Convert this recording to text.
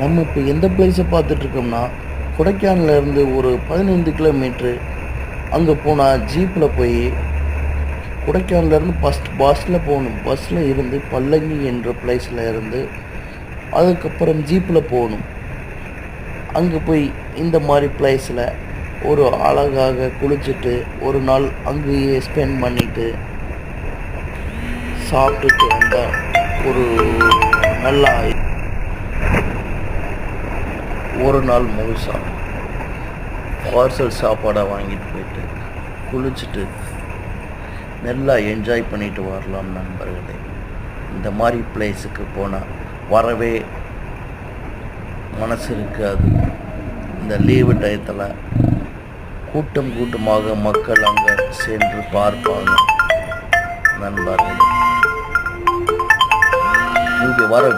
நம்ம இப்போ எந்த பிளேஸை பார்த்துட்ருக்கோம்னா கொடைக்கானல்ல இருந்து ஒரு பதினைந்து கிலோமீட்ரு அங்கே போனால் ஜீப்பில் போய் கொடைக்கானலேருந்து ஃபஸ்ட் பஸ்ஸில் போகணும். பஸ்ஸில் இருந்து பல்லங்கி என்ற பிளேஸில் இருந்து அதுக்கப்புறம் ஜீப்பில் போகணும். அங்கே போய் இந்த மாதிரி பிளேஸில் ஒரு அழகாக குளிச்சுட்டு ஒரு நாள் அங்கேயே ஸ்பெண்ட் பண்ணிவிட்டு சாப்பிட்டுட்டு வந்தால் ஒரு நல்லா ஒரு நாள் முழுசாக பார்சல் சாப்பாடாக வாங்கிட்டு போயிட்டு குளிச்சுட்டு நல்லா என்ஜாய் பண்ணிட்டு வரலாம் நண்பர்களே. இந்த மாதிரி பிளேஸுக்கு போனால் வரவே மனசு இருக்காது. இந்த லீவு டயத்தில் கூட்டம் கூட்டமாக மக்கள் அங்கே சென்று பார்ப்பாங்க. நண்பர்களே இங்கே வர